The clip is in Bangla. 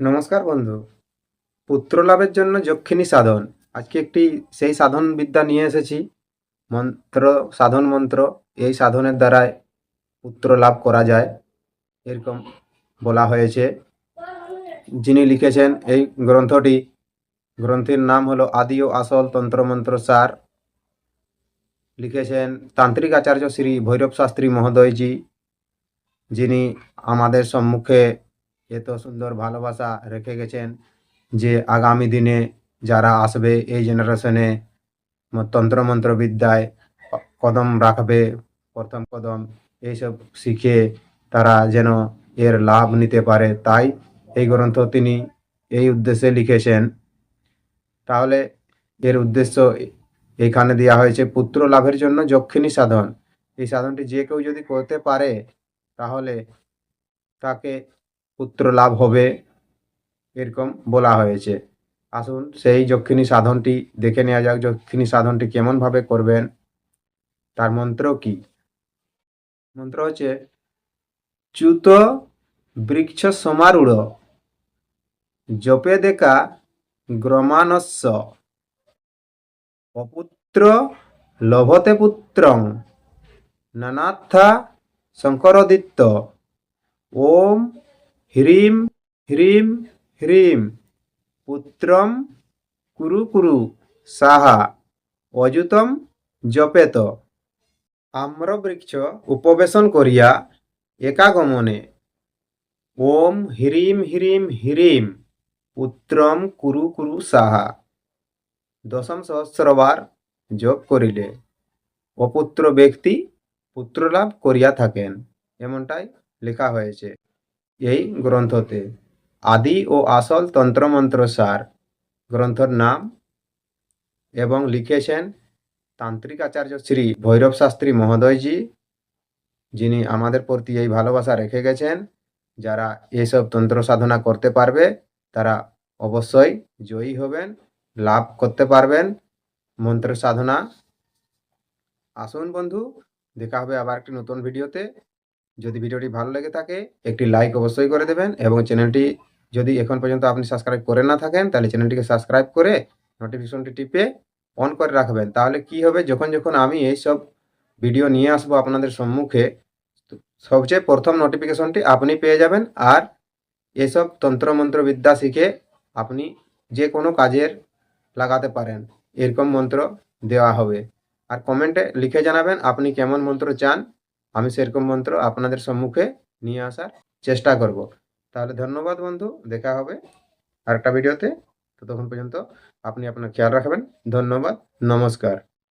নমস্কার বন্ধু। পুত্র লাভের জন্য যক্ষিণী সাধন। আজকে একটি সেই সাধন বিদ্যা নিয়ে এসেছি। মন্ত্র, সাধন মন্ত্র, এই সাধনের দ্বারায় পুত্র লাভ করা যায়। এরকম বলা হয়েছে। যিনি লিখেছেন এই গ্রন্থটি, গ্রন্থের নাম হলো আদি ও আসল তন্ত্রমন্ত্র সার। লিখেছেন তান্ত্রিক আচার্য শ্রী ভৈরব শাস্ত্রী মহোদয়জি, যিনি আমাদের সম্মুখে এত সুন্দর ভালোবাসা রেখে গেছেন যে আগামী দিনে যারা আসবে এই জেনারেশনে তন্ত্রমন্ত্র বিদ্যায় কদম রাখবে, প্রথম কদম এইসব শিখে তারা যেন এর লাভ নিতে পারে তাই এই গ্রন্থ তিনি এই উদ্দেশ্যে লিখেছেন। তাহলে এর উদ্দেশ্য এখানে দেওয়া হয়েছে পুত্র লাভের জন্য যক্ষিণী সাধন। এই সাধনটি যে কেউ যদি করতে পারে তাহলে তাকে পুত্র লাভ হবে, এরকম বলা হয়েছে। আসুন সেই যক্ষিণী সাধনটি দেখে নেওয়া যাক, যক্ষিণী সাধনটি কেমনভাবে করবেন, তার মন্ত্র কি? মন্ত্র হচ্ছে, চ্যুত বৃক্ষ সমারূঢ়, জপে দেখা গ্রমানস্য, অপুত্র লভতে পুত্রং নানাথা শঙ্করদিত্য, ওম হ্রিম হ্রিম হ্রিম পুত্রম কুরু কুরু সাহা অযুতম জপেত আম্রবৃক্ষ উপবেশন করিয়া একাগমনে ওম হ্রিম হ্রিম হ্রিম পুত্রম কুরু কুরু সাহা দশম সহস্রবার জপ করিলে অপুত্র ব্যক্তি পুত্রলাভ করিয়া থাকেন এমনটাই লেখা হয়েছে এই গ্রন্থতে আদি ও আসল তন্ত্রমন্ত্র সার গ্রন্থর নাম এবং লিখেছেন তান্ত্রিক আচার্য শ্রী ভৈরব শাস্ত্রী মহোদয়জি, যিনি আমাদের প্রতি এই ভালোবাসা রেখে গেছেন। যারা এসব তন্ত্র সাধনা করতে পারবে, তারা অবশ্যই জয়ী হবেন, লাভ করতে পারবেন মন্ত্র সাধনা। আসুন বন্ধু, দেখা হবে আবার একটি নতুন ভিডিওতে। যদি ভিডিওটি ভালো লেগে থাকে, একটি লাইক অবশ্যই করে দেবেন এবং চ্যানেলটি যদি এখন পর্যন্ত আপনি সাবস্ক্রাইব করে না থাকেন, তাহলে চ্যানেলটিকে সাবস্ক্রাইব করে নোটিফিকেশনটি টিপে অন করে রাখবেন। তাহলে কি হবে? যখন যখন আমি এই সব ভিডিও নিয়ে আসব আপনাদের সম্মুখে সবচেয়ে প্রথম নোটিফিকেশনটি আপনি পেয়ে যাবেন আর এসব তন্ত্রমন্ত্র বিদ্যা শিখে আপনি যে কোনো কাজের লাগাতে পারেন। এরকম মন্ত্র দেওয়া হবে। আর কমেন্টে লিখে জানাবেন আপনি কেমন মন্ত্র চান। আমি সেরকম মন্ত্র আপনাদের সম্মুখে নিয়ে আসার চেষ্টা করব। তাহলে ধন্যবাদ বন্ধু, দেখা হবে আরেকটা ভিডিওতে। তো তখন পর্যন্ত আপনি আপনার খেয়াল রাখবেন। ধন্যবাদ, নমস্কার।